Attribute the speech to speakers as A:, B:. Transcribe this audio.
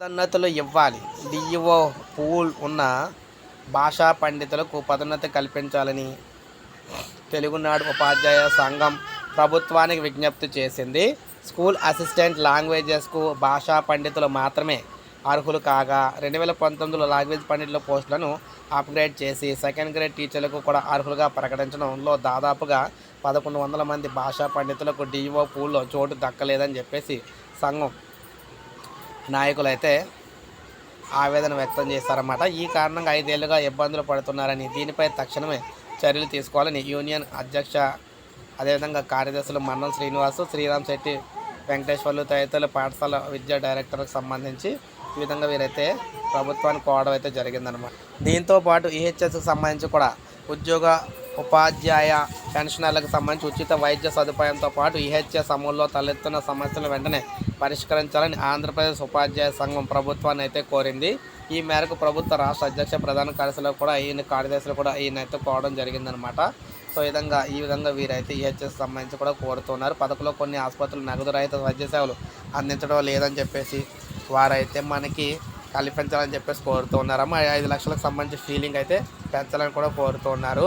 A: పదోన్నతులు ఇవ్వాలి. DEO pool ఉన్న భాషా పండితులకు పదోన్నతి కల్పించాలని తెలుగునాడు ఉపాధ్యాయ సంఘం ప్రభుత్వానికి విజ్ఞప్తి చేసింది. స్కూల్ అసిస్టెంట్ లాంగ్వేజెస్కు భాషా పండితులు మాత్రమే అర్హులు కాగా రెండు వేల పంతొమ్మిదిలో లాంగ్వేజ్ పండితుల పోస్టులను అప్గ్రేడ్ చేసి సెకండ్ గ్రేడ్ టీచర్లకు కూడా అర్హులుగా ప్రకటించడంలో దాదాపుగా పదకొండు వందల మంది భాషా పండితులకు డిఓ పూల్లో చోటు దక్కలేదని చెప్పేసి సంఘం నాయకులైతే ఆవేదన వ్యక్తం చేశారన్నమాట ఈ కారణంగా ఐదేళ్ళుగా ఇబ్బందులు పడుతున్నారని దీనిపై తక్షణమే చర్యలు తీసుకోవాలని యూనియన్ అధ్యక్ష అదేవిధంగా కార్యదర్శులు మన్నం శ్రీనివాసు శ్రీరామ్ శెట్టి వెంకటేశ్వర్లు తదితరులు పాఠశాల విద్యా డైరెక్టర్కి సంబంధించి ఈ విధంగా వీరైతే ప్రభుత్వానికి కోవడం అయితే జరిగిందనమాట దీంతో పాటు ఈహెచ్ఎస్కి సంబంధించి కూడా ఉద్యోగ ఉపాధ్యాయ పెన్షనర్లకు సంబంధించి ఉచిత వైద్య సదుపాయంతో పాటు ఈహెచ్ఎస్ అమలులో తలెత్తున్న సమస్యలు వెంటనే పరిష్కరించాలని ఆంధ్రప్రదేశ్ ఉపాధ్యాయ సంఘం ప్రభుత్వాన్ని అయితే కోరింది. ఈ మేరకు ప్రభుత్వ రాష్ట్ర అధ్యక్ష ప్రధాన కార్యదర్శులు కూడా ఈయన కార్యదర్శులు కూడా ఈయన అయితే కోవడం జరిగిందనమాట సో ఈ విధంగా ఈ విధంగా వీరైతే ఈహెచ్ఎస్ సంబంధించి కూడా కోరుతున్నారు. పథకంలో కొన్ని ఆసుపత్రులు నగదు రహిత వైద్య సేవలు అందించడం లేదని చెప్పేసి వారైతే మనకి కల్పించాలని చెప్పేసి కోరుతూ ఉన్నారమ్మ ఐదు లక్షలకు సంబంధించి ఫీలింగ్ అయితే పెంచాలని కూడా కోరుతూ ఉన్నారు